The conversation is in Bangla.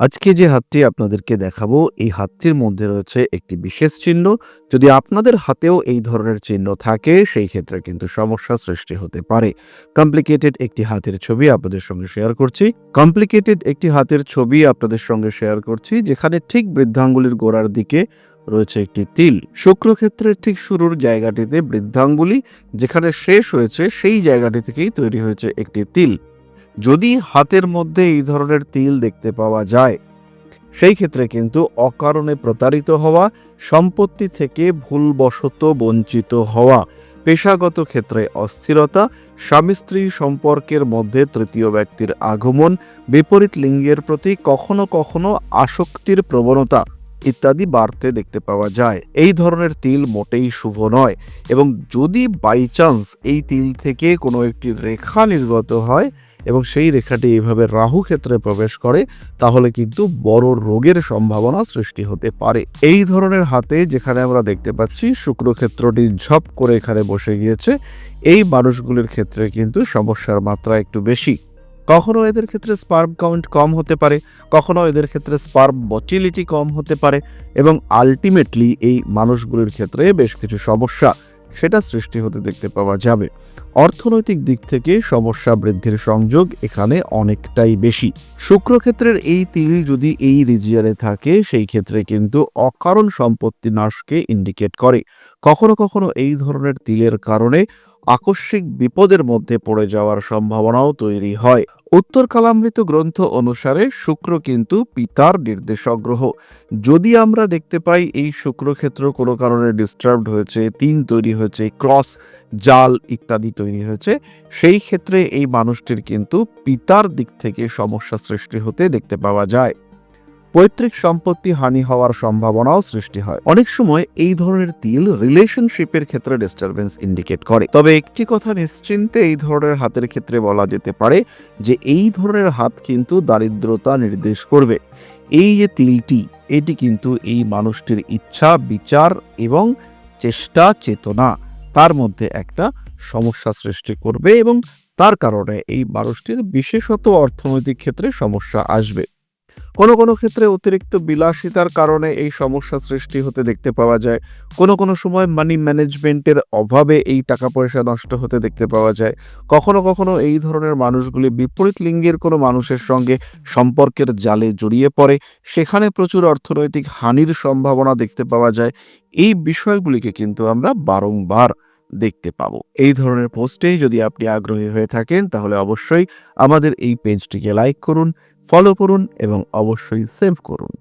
আজকে যে হাতটি আপনাদেরকে দেখাবো, এই হাতটির মধ্যে রয়েছে একটি বিশেষ চিহ্ন। যদি আপনাদের হাতেও এই ধরনের চিহ্ন থাকে, সেই ক্ষেত্রে কিন্তু সমস্যা সৃষ্টি হতে পারে। কমপ্লিকেটেড একটি হাতের ছবি আপনাদের সঙ্গে শেয়ার করছি। কমপ্লিকেটেড একটি হাতের ছবি আপনাদের সঙ্গে শেয়ার করছি, যেখানে ঠিক বৃদ্ধাঙ্গুলির গোড়ার দিকে রয়েছে একটি তিল। শুক্রক্ষেত্রের ঠিক শুরুর জায়গাটিতে বৃদ্ধাঙ্গুলি, যেখানে শেষ হয়েছে, সেই জায়গাটি থেকেই তৈরি হয়েছে একটি তিল। যদি হাতের মধ্যে এই ধরনের তিল দেখতে পাওয়া যায়, সেই ক্ষেত্রে কিন্তু অকারণে প্রতারিত হওয়া, সম্পত্তি থেকে ভুলবশত বঞ্চিত হওয়া, পেশাগত ক্ষেত্রে অস্থিরতা, স্বামী স্ত্রী সম্পর্কের মধ্যে তৃতীয় ব্যক্তির আগমন, বিপরীত লিঙ্গের প্রতি কখনো কখনো আসক্তির প্রবণতা ইত্যাদি বাড়তে দেখতে পাওয়া যায়। এই ধরনের তিল মোটেই শুভ নয় এবং যদি বাই চান্স এই তিল থেকে কোনো একটি রেখা নির্গত হয় এবং সেই রেখাটি এইভাবে রাহু ক্ষেত্রে প্রবেশ করে, তাহলে কিন্তু বড় রোগের সম্ভাবনা সৃষ্টি হতে পারে। এই ধরনের হাতে যেখানে আমরা দেখতে পাচ্ছি শুক্রক্ষেত্রটি ঝপ করে এখানে বসে গিয়েছে, এই মানুষগুলির ক্ষেত্রে কিন্তু সমস্যার মাত্রা একটু বেশি। কখনো এদের ক্ষেত্রে স্পার্ম কাউন্ট কম হতে পারে, কখনো এদের ক্ষেত্রে স্পার্ম মটিলিটি কম হতে পারে, এবং আলটিমেটলি এই মানুষগুলির ক্ষেত্রে বেশ কিছু সমস্যা। সেটা সৃষ্টি হতে দেখতে পাওয়া যাবে। অর্থনৈতিক দিক থেকে সমস্যা বৃদ্ধির সংযোগ এখানে অনেকটাই বেশি। শুক্রক্ষেত্রের এই তিল যদি এই রিজিয়ানে থাকে, সেই ক্ষেত্রে কিন্তু অকারণ সম্পত্তি নাশকে ইন্ডিকেট করে। কখনো কখনো এই ধরনের তিলের কারণে আকস্মিক বিপদের মধ্যে পড়ে যাওয়ার সম্ভাবনাও তৈরি হয়। উত্তর কালামৃত গ্রন্থ অনুসারে শুক্র কিন্তু পিতার নির্দেশক গ্রহ যদি আমরা দেখতে পাই এই শুক্রক্ষেত্র কোনো কারণে ডিস্টার্বড হয়েছে, তিন তৈরি হয়েছে ক্রস জাল ইত্যাদি তৈরি হয়েছে, সেই ক্ষেত্রে এই মানুষটির কিন্তু পিতার দিক থেকে সমস্যা সৃষ্টি হতে দেখতে পাওয়া যায়। পৈতৃক সম্পত্তি হানি হওয়ার সম্ভাবনাও সৃষ্টি হয়। অনেক সময় এই ধরনের তিল রিলেশনশিপের ক্ষেত্রে ডিস্টারবেন্স ইন্ডিকেট করে। তবে একটি কথা নিশ্চিন্তে এই ধরনের হাতের ক্ষেত্রে বলা যেতে পারে যে এই ধরনের হাত কিন্তু দারিদ্রতা নির্দেশ করবে। এই যে তিলটি, এটি কিন্তু এই মানুষটির ইচ্ছা, বিচার এবং চেষ্টা, চেতনা, তার মধ্যে একটা সমস্যা সৃষ্টি করবে এবং তার কারণে এই মানুষটির বিশেষত অর্থনৈতিক ক্ষেত্রে সমস্যা আসবে। কোনো কোনো ক্ষেত্রে অতিরিক্ত বিলাসিতার কারণে এই সমস্যা সৃষ্টি হতে দেখতে পাওয়া যায়। কোনো কোনো সময় মানি ম্যানেজমেন্টের অভাবে এই টাকা পয়সা নষ্ট হতে দেখতে পাওয়া যায়। কখনো কখনো এই ধরনের মানুষগুলি বিপরীত লিঙ্গের কোনো মানুষের সঙ্গে সম্পর্কের জালে জড়িয়ে পড়ে। সেখানে প্রচুর অর্থনৈতিক হানির সম্ভাবনা দেখতে পাওয়া যায়। এই বিষয়গুলিকে কিন্তু আমরা বারংবার দেখতে পাব। এই ধরনের পোস্টে যদি আপনি আগ্রহী হয়ে থাকেন, তাহলে অবশ্যই আমাদের এই পেজটিকে লাইক করুন ফলো করুন এবং অবশ্যই সেভ করুন।